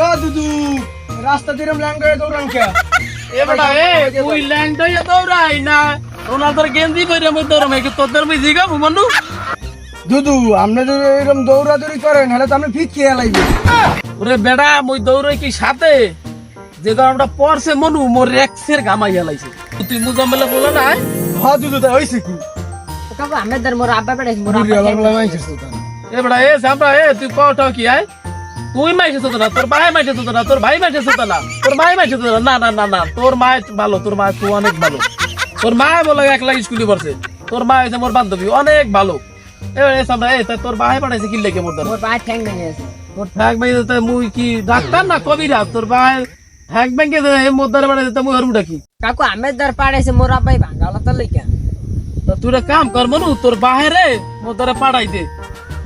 ও দুদু রাস্তা দিয়ে ল্যাং করে দৌড়ান কে এবারে এ তুই ল্যাংটাই দৌড়াই না রোনালদোর গেঞ্জি পরে মই দৌড়াম কি তোদের মই জিগা বুমানু দুদু আপনি যদি এরকম দৌড়াদৌড়ি করেন হলে তো আপনি ফিট খেয়ে লাগবে ওরে বেড়া মই দৌড়াই কি সাথে যে গরমটা পড়ছে মনু মোর রেক্সের গামাইয়া লাইছে তুই মুজাম্মেলে বলে না হ্যাঁ দুদু তা হয়েছে কি কাকু আমেদার মোর আব্বা পেড়াইছে মোর আব্বা তো তাহলে। এ সামরা এ তুই কটা কি আয় তুই মাইছে তো না তোর ভাই মাইছে তো না তোর ভাই মাইছে তো না তোর ভাই মাইছে তো না না না না তোর মা ভালো তোর মা তুই অনেক ভালো। তোর মা বলে এক লাখ স্কুলে পড়ছে। তোর মা হয়েছে মোর বান্ধবী অনেক ভালো। এবারে এ সামরা এ তা তোর ভাই পাঠাইছে কি লেগে মোর দ্বারা। মোর পায়ে ঠ্যাং ভেঙে গেছে। তোর ঠ্যাং ভেঙে দিতে মুই কি ডাক্তার না কবিরা তোর ভাই ঠ্যাং ভেঙে দে এই মোর দ্বারা বাড়াই দিতে মুই হরমুটা কি কাকু আমেদার পাড়াইছে মোর আব্বাই ভাঙ্গালা তো লইকা তো তুই একটা কাম কর মনু তোর বাহিরে মোর দ্বারা পাঠাই দে।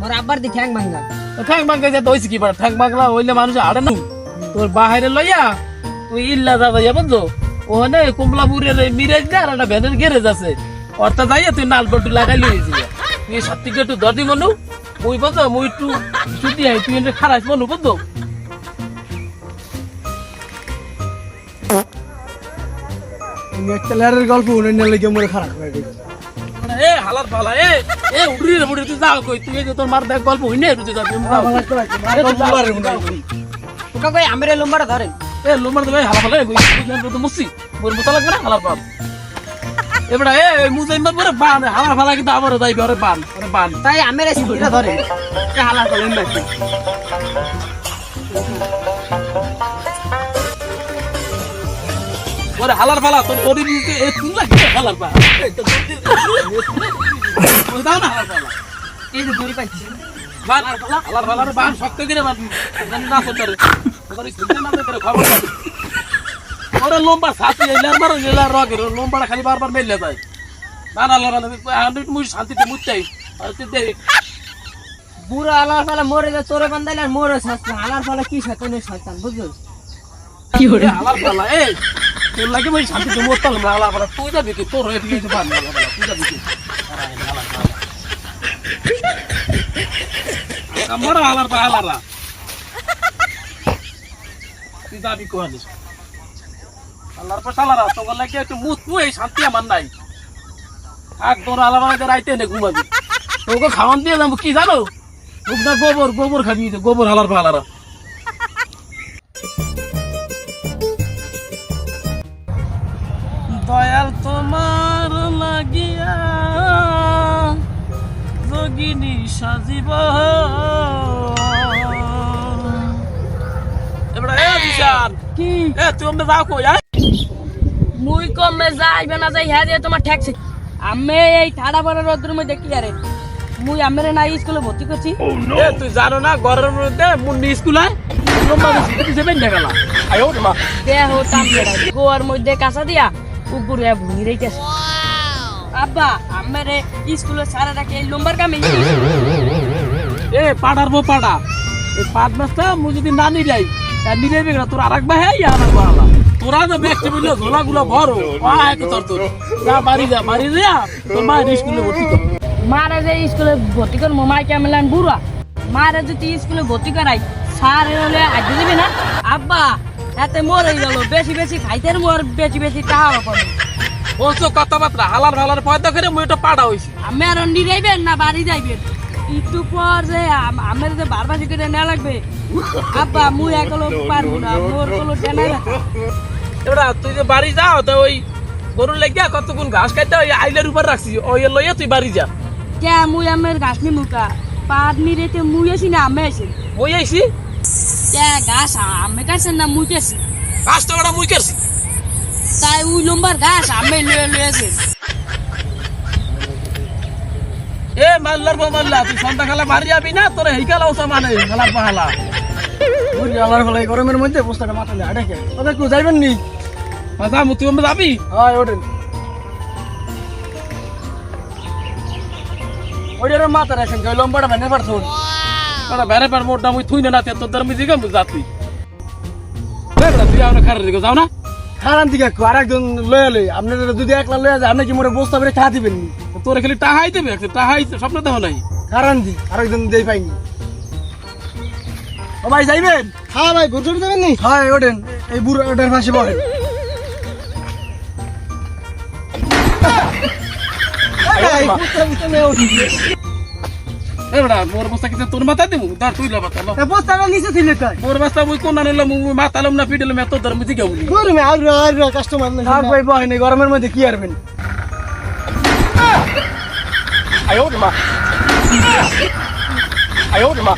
মোর আব্বার দি ঠ্যাং ভাঙ্গা তো ঠ্যাং ভাঙে যে হইছে কি পারে ঠ্যাং ভাঙলা হইলে মানুষ আড়ে না। তোর বাহিরে লইয়া তুই ইল্লা দাদা ইয়া বুঝছ? ওখানে কুমলাপুরের মিরাজ না, আর একটা ভ্যানের গ্যারেজ আছে। অর্থাৎ যাইয়া তুই নাল বটু লাগাই লইছি তুই সাত্বিক একটু দর্দি মনু? মুই বুঝছ, মুই একটু ছুটি আই, তুই এনে খারাপ মনু এই একটা গল্প উনি লেগে মনে খারাপ এ হালার পালা এ এ উড়ি রে উড়ি তুই যাও কই তুই যে তোর মার দেখ গল্প হইনে তুই যাবি কাকু আমের লম্বাটা ধরেন এ লোমার দেবে হালা ফালা কই তুই তো মুসি। মোর মতো লাগবে না হালার পাল এবারে এ মুজাই মার পরে বান হালার ফালা কিন্তু আবার যাইবে ওরে বান ওরে বান। তাই আমের সিটিটা ধরেন হালার ফালা নাকি ওরে হালার ফালা তোর বডি দিতে এ তুই লাগবে হালার পা ওই দাও না হালার ফালা এই যে দড়ি পাইছি বান হালার ফালা রে বান শক্ত করে বান জানি না সতরে তোর স্কুলে না করে খবর। ওরে লম্বা সাথী এলার মারো এলার রগের লম্বাটা খালি বারবার মেলে যায় না না না আমি মুই শান্তিতে মুচ্চাই আর তুই দেখ বুড়ো আলার ফালা মরে যা আর মোরে শাস্তান আলার ফালা কি শয়তানের শয়তান বুঝছ কি হালার ফালা তোর লাগে মই শান্তিতে মরতাম হালার ফালা তুই যাবি কি তোর হয়ে তুই যাবি তুই যাবি ঘুমাবি। তোকে খাওয়ান দিয়ে যাব, কি জানো? গোবর গোবর খাবি, গোবর হালার দয়াল সাজিব। এবারে এ বিশাল। কি? এ যাও কই আয়। মুই কমে যাইবে না যাই হ্যাঁ তোমার ঠেকছে। আমি এই ঠাডা পড়া রোদ্রের মধ্যে কি আরে? মুই আমের না স্কুলে ভর্তি করছি। এ তুই জানো না ঘরের মধ্যে মুন্ডি স্কুল আয়। লম্বা বেশি সেভেন দেখালা আয়ো মা। দেহ তাম গোয়ার মধ্যে কাঁচা দিয়া উপরে ভুঙি রেখেছে আব্বা আমের স্কুলে সারা রাখে এই লম্বার কামে এ পাড়ার বো পাড়া। এই পাঁচ মাসটা মু যদি না নিয়ে যাই তা নিয়ে যাবি তোর আর এক ভাই আর এক বালা তোরা তো ব্যক্তি বললে ঝোলা গুলো ভরো আয় তো তোর তোর। যা বাড়ি যা বাড়ি যা তোর মা স্কুলে ভর্তি কর। মারা যে স্কুলে ভর্তি কর মামাই কেমন বুড়া। মারা যদি স্কুলে ভর্তি করাই স্যার হলে আজ দিবি না? আব্বা এতে মরে গেল বেশি বেশি খাইতে মোর বেশি বেশি টাকা পাবে। বলছো কথাবার্তা হালার ফালার পয়দা করে মুই এটা পাড়া হইছি। আমি আর নিরাইবেন না বাড়ি যাইবেন? একটু পর যে আম- আমের যে বারবার করে নেওয়া লাগবে। আব্বা মুই একলো পারব না মোর কোনো টেনা এবার তুই যে বাড়ি যাও তো ওই গরুর লেগিয়া কতক্ষণ ঘাস খাইতে ওই আইলের উপর রাখছি ওই লইয়া তুই বাড়ি যা। কে মুই আমের ঘাস নি মুকা পাট নিরেতে মুই আসি না আমে আসি? মই আইছি? কে ঘাস আমে কাছেন না মুই কাছি? ঘাস তো ওটা মুই করছি তাই ওই লম্বার ঘাস আমে লয়ে লয়ে আছে এ মাল্লার বউ মাল্লা তুই সন্ধ্যা খেলা বাড়ি যাবি না? তোর হেইকাল অবস্থা মানে খেলার পাহালা। বুড়ি আলার ফলে গরমের মধ্যে বস্তাটা মাথালে আটে কে তবে কেউ যাইবেন নি? মাথা মুতি আমরা যাবি? হয় ওঠেন। ওইটার মাথা রাখেন কেউ লম্বাটা ভেঙে পারছ? ওটা বেড়ে বেড় মোটা মুই থুই না তে তোর আমি দিকে যাতি তুই। আমরা খারে দিকে যাও না। খারান দিকে আর একজন লয়ে লই আপনার যদি একলা লয়ে যায় আপনি কি মোরে বস্তা বেড়ে খা দিবেন তোর খালি টাহাই দেবে টাহাই স্বপ্ন দেহ নাই খারান দি আর একজন দেই পাইনি ও ভাই যাইবেন হ্যাঁ ভাই ঘুরতে যাবেন নি হ্যাঁ ওঠেন এই বুড়ো ওটার পাশে বলেন এ মোর বস্তা কিছু তোর মাথা দিমু? দাঁড় তুই লাবা তালো বস্তাটা নিচে ছিল তাই মোর বস্তা মুই কোন আনলাম? মুই মাতালাম না পিটলাম এত ধর মুই দিকে বলি। গরমে আর আর কাস্টমার না থাক ভাই বহেন গরমের মধ্যে কি আরবেন আয়ো মা। আয়ো মা।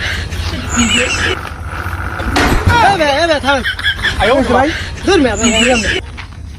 এবে এবে থাক আয়ো ভাই দূর মে ভাই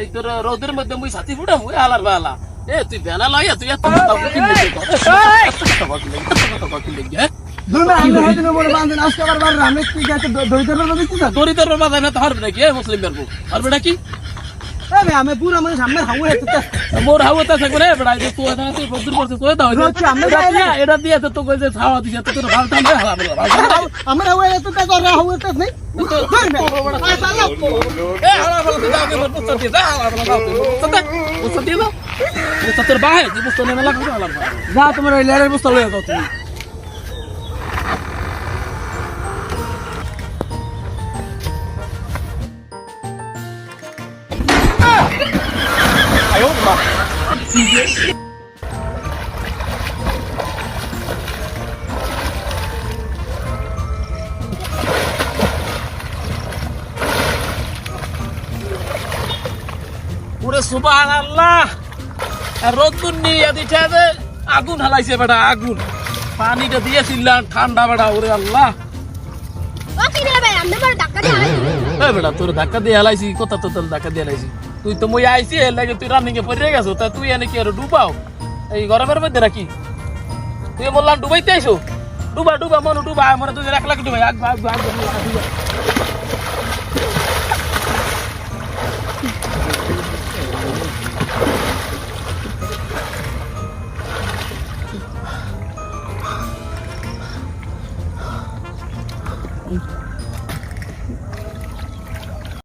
এই তোর রোদের মধ্যে মুই ছাতি ফুটা মুই আলার বালা। এ তুই বেলা লাইয়া তুই এত কথা রামে কি গাছে? দইতে রোদ দিতে না? দরিদ্র বাধা না তো হারবে নাকি? এ মুসলিম বেরবো হারবে নাকি? এবে আমি পুরো মানে সামনে হাওয়া হেতে মোর হাওয়াতে থাকবে রে বেড়া এই তুই এখানে তুই রোদ দূর পড়ছে তুই দাও রোদ কি আমরা এটা গায়ে দিয়া- এটা দিয়ে তো তোকে যে ছাওয়া দিছে তো তোর ভালটা আমি হারাবো আমার হাওয়া হেতে তা করে হাওয়া হেতে নাই এ হারাবো তুই দাও কে বস্তা ওরে সুবহানাল্লাহ। আর রোদ্দুর নিয়ে দিচ্ছে আগুন হালাইছে বেটা আগুন। পানিটা দিয়েছিলাম ঠান্ডা বেটা ওরে আল্লাহ। বেটা তোর ধাক্কা দিয়ে হালাইছি কোথা তো তোর ধাক্কা দিয়ে হালাইছি। তুই তো মই আইছি, এর লাগে তুই রানিং এ পড়ে গেছো, তা তুই এনে কি আর ডুবাও? এই গরমের মধ্যে নাকি? তুই বললাম ডুবাইতে আইসো? ডুবা ডুবা, মনো, ডুবা আমার তুই এক লাখ ডুবাই। আগ আগ আগ।